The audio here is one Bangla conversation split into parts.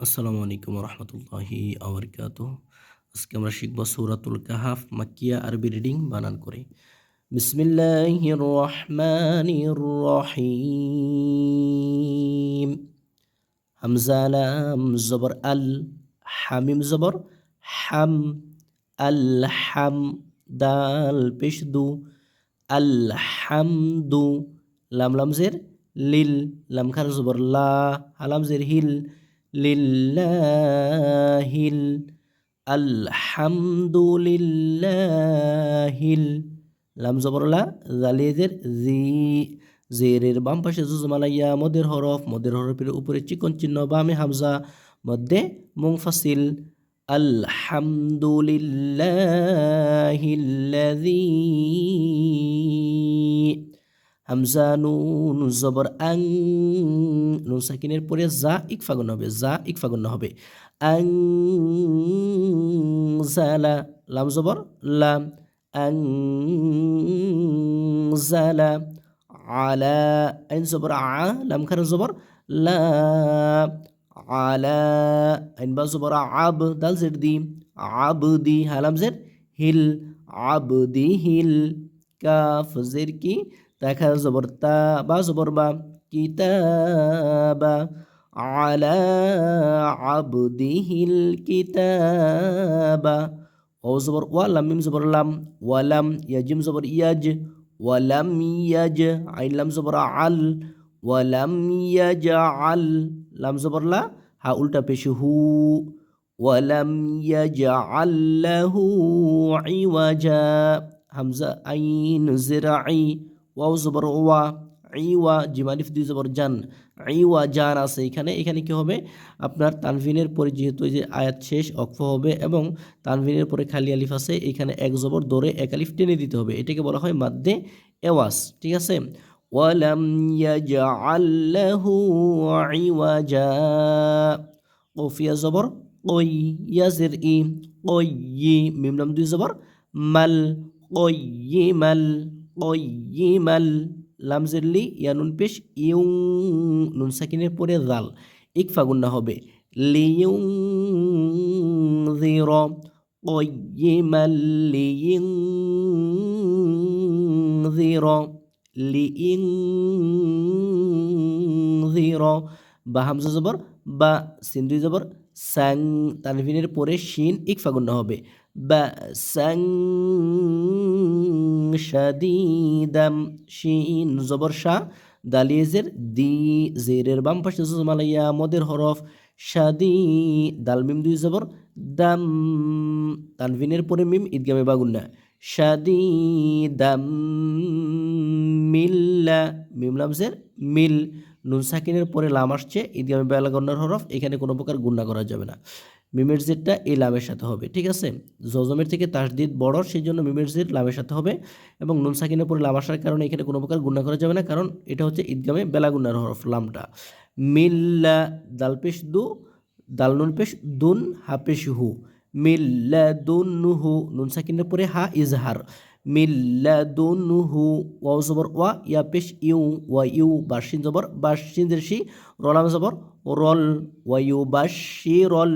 আসসালামু আলাইকুম রহমতুল্লাহি আবরকাত আজকে আমরা শিখব সৌরাতুল কাহাফ মাকিয়া আরবি রিডিং বানান করে। বিসমিল্লাহির রহমানির রহিম হামজা, লাম, জবর, আল, হামিম, জবর, হাম, আল, হাম, দাল, পেশ, দু, আল হামদু লাম লামজের লিল, লাম, খার, জবর, লা হালামজের হিল লিল্লাহিল, আলহামদুলিল্লাহিল। লাম জবরলা জালিয়েদের জি, জেরের বাম পাশে জুজমালাইয়া মদের হরফ, মদের হরফের উপরে চিকন চিহ্ন, বামে হামজা, মধ্যে মুংফাসিল আলহামদুলিল্লাহিল্লাযী। হামজা নুন জবর আং নুন সাকিনের পরে যা ইকফা হবে যা ইকফা হবে আং জালা লাম জবর লাম আং জালা আলা আইন জবর আ লাম খার জবর লা আলা আইন বা জবর আব দাল জের দি আবদি হালাম জের হিল আবদি হিল কাফ জের কি দেখা জবর তা বা জবর বা কিতাবা আলা আবদিহিল কিতাবা ও জবর ওয়ালাম মিম জবর লাম ওয়ালাম ইয়াজিম জবর ইয়াজ ওয়ালাম ইয়াজ আইন লাম জবর আল ওয়ালাম ইয়াজ আল লাম জবর লা হা উল্টা পেশ হু ওয়ালাম ইয়াজ আল্লাহু ইওয়াজা হামজা আইন জিরাই ওয়াও জবর ওয়া ওয়া জিমালিফ দুই জবর জান ওয়া, জান আছে এখানে। এখানে কি হবে? আপনার তানভিনের পরে যেহেতু যে আয়াত শেষ অক্ফ হবে এবং তানভিনের পরে খালি আলিফ আছে, এখানে এক জবর দরে এক আলিফ টেনে দিতে হবে। এটাকে বলা হয় মাদ্দে এওয়াস ঠিক আছে? ওয়ালাম ইয়াজআল লাহু ইওয়াজা, কফিয়া জবর কই ইয়াজের ই কই মিম নাম দুই জবর, মাল মাল কয়িমাল লামজেরলি ইয়ানুন পেশ ইউং নুন সাকিনের পরে জাল গুন্না হবে۔ লিউং জির জির লিইং জির বা হামজা জবর বা সিন্ধু জবর সাং তানভিনের পরে শিন ইকফা গুন্না হবে۔ বা সাং শাদিদাম, শিন, জবর শাহ, দালিয়েজের দি জেরের বাম পাশে জুজমালাইয়া, মদের হরফ শাদি দালমিম দুই জবর, দাম, তানভিনের পরে মিম, ঈদগামে বাগুন্না। শাদি দাম মিল্লা, মিম লামজের মিল। নুন সাকিনের পরে লাম আসছে ঈদগামে বেলাগন্নার হরফ, এখানে কোনো প্রকার গুন্না করা যাবে না। মিমের জেডটা এই লামের সাথে হবে, ঠিক আছে? জজমের থেকে তাসদিদ বড় সেই জন্য মিমের জেড লামের সাথে হবে এবং নুন সাকিনের পরে লাম আসার কারণে এখানে কোনো প্রকার গুণা করা যাবে না, কারণ এটা হচ্ছে ঈদগামে বেলাগুন্নার হরফ লামটা। মিল্লা, দাল পেশ দু, দাল নুন পেশ দুন হা পেশ হু। মিল্লা দুন হু নুন সাকিনের পরে হা ইজহার মিল্লা দুন হু ওয়াও জবর ওয়া ইয়া পেশ ইউ ওয়া ইউ বাসিন জবর বাসিন শি রলাম জবর রল ওয়া ইউ বাসি রল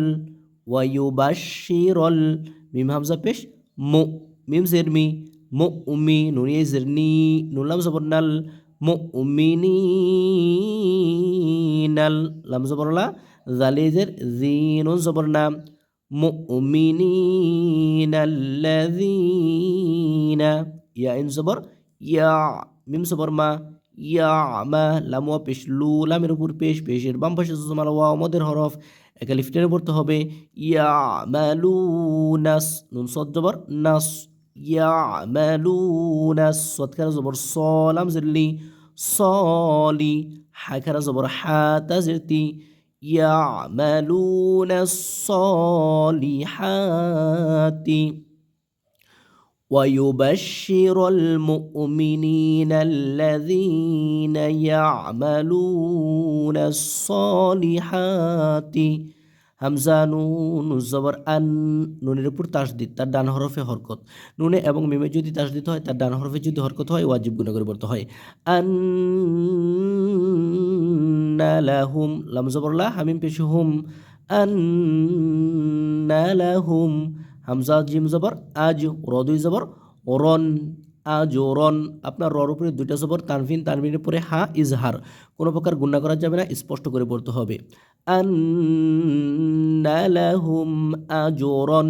ওয়াইবাশিরল মিম হামজা পেশ মো মিম জেরমি মো উমি নুনিয়ে জেরনি নুলাম জবর নাল মো উমিনি নাল লাম জবরলা জালিজের জিনুন জবর নাম মো উমিনি নাল্লাযীনা ইয়া ইন জবর ইয়া মিম জবর মা ইয়া মা লামুয়া পেশ লু লামের উপর পেশ পেশের বাম পাশে জুজমাল ওয়া আমাদের হরফ, একা লিফটের পড়তে হবে ইয়া ম্যালু নাস নুন সদ জবর নাস ইয়া ম্যালু নাস সৎকারা জবর সলাম জিরলি সলি হাখারা জবর হাতা জিরতি يعملون الصالحات ويبشر المؤمنين الذين يعملون الصالحات হামজা নুন জবর আন নুনের উপর তাসদিদ তার ডান হরফে হরকত নুনে এবং মিমে যদি তাসদিদ হয় তার ডান হরফে যদি হরকত হয় ওয়াজিব গুণা করে বলতে হয় আন লাহুম লাম জবরলা হামিম পেশ হুম আন্না লাহুম হামজা জিম জবর আজ রদুই জবর রন আজরন আপনার রর উপরে দুইটা জবর তানভিন তানভিনের পরে হা ইজহার কোনো প্রকার গুণা করা যাবে না, স্পষ্ট করে বলতে হবে। আন্না লাহুম আজরন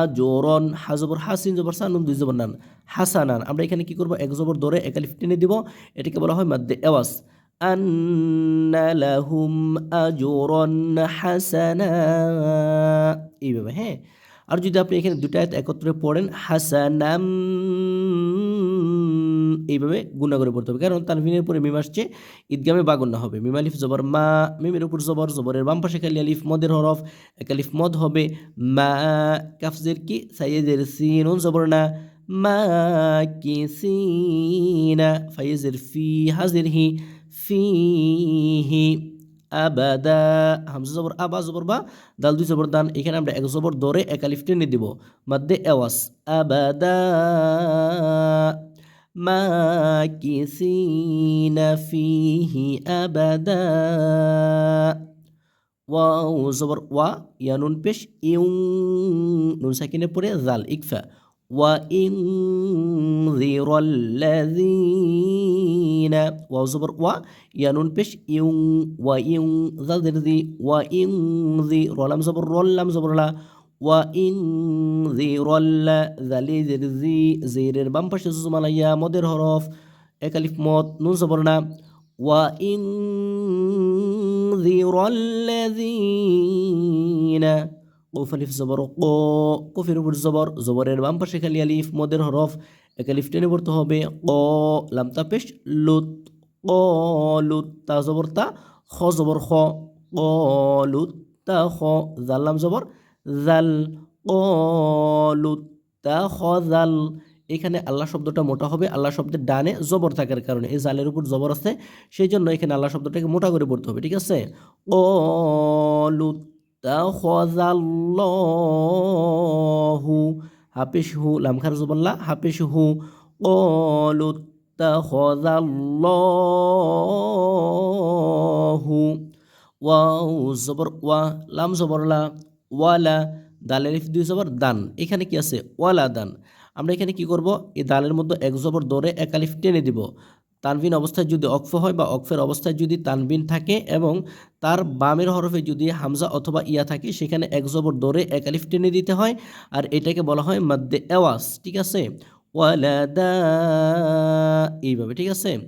আজরন হাজবর হাসিন জবর সানুন দুই জবর নান হাসানান আমরা এখানে কি করব, এক জবর ধরে একালিফ টেনে দিব, এটাকে বলা হয় মাদ্দে এওয়াস আন্না লাহুম আজরন হাসানা এইভাবে হ্যাঁ? আর যদি আপনি এখানে দুটা আয়াত একত্রে পড়েন, হাসানাম এইভাবে গুণা করে পড়তে হবে। কারণ তার তানভিনের পরে মিম আসছে, ঈদগামে বাগুন্না হবে। মিম আলিফ, জবর মা, মিমের উপর জবর, জবরের বাম পাশে খালি আলিফ, মদের হরফ, এক আলিফ, মদ হবে। মা, কাফজের কি? সাইয়েদের সিন, জবর না। মা, কি সিনা? ফাইজের ফি, হাজির হি। ফিহি আবাদা হামজা জবর আবা জবর বা দাল দুই জবর দান এখানে আমরা এক জবর ধরে এক আলিফ টেনে দিব মাদ্দে এওয়াস আবাদা মা মাকিসিনা ফিহি আবাদা ওয়াও জবর ওয়া ইয়া নুন পেশ ইউ নুন সাকিনের পরে জাল ইকফা ওয়া ইং যিরাল্লাযীনা ওয়াও জবর ওয়া ইয়া নুন পেশ ইউ ওয়া ইং জাল দের দি ওয়া ইং জি রলাম জবর রল্লাম জবর লা ওয়া ইং যিরাল্লা জালি দের জি জিরের বাম পাশে সুজমালাইয়া মদের হরফ একালিফ মদ নুন জবর না ওয়া ইং যিরাল্লাযীনা কৌফ আলিফ জবর ক কফির উপর জবর জবরের বাম পাশে খালি আলিফ মদের হরফ এক আলিফ টেনে পড়তে হবে। ক, লামতা পেশ, লুত, ক, লুত, তা জবর, তা খ জবর, খ, ক, লুত, তা খ জাল্লাম জবর, জাল, ক, লুত, তা খ, জাল। এখানে আল্লাহ শব্দটা মোটা হবে, আল্লাহ শব্দের ডানে জবর থাকার কারণে, এই জালের উপর জবর আছে সেই জন্য এখানে আল্লাহ শব্দটাকে মোটা করে পড়তে হবে, ঠিক আছে? ও লুত তাখাযাল্লাহু লাম লামখার জবল্লা হাফিজহু ও হু ওয়াও জবর, ওয়া, লাম জবরলা ওয়ালা, দালের দুই জবর, দান। এখানে কি আছে? ওয়ালা, দান। আমরা এখানে কি করব? এই দালের মধ্যে এক জবর দরে এক আলিফ টেনে দিব। তানবিন অবস্থায় যদি অক্ফ হয় বা অক্ফের অবস্থায় যদি তানবিন থাকে এবং তার বামের হরফে যদি হামজা অথবা ইয়া থাকে, সেখানে এক জবর দরে এক আলিফ টেনে দিতে হয় আর এটাকে বলা হয় মাদ্দে এওয়াস ঠিক আছে? ওয়ালাদা এইভাবে, ঠিক আছে?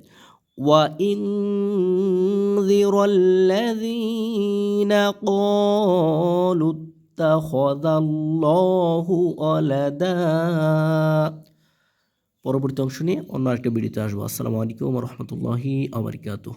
ক্বালু ইত্তাখাযাল্লাহু ওয়ালাদা পরবর্তী অংশ নিয়ে অন্য একটা ভিডিওতে আসব। আসসালামু আলাইকুম রহমতুল্লাহি আবরকাতুহ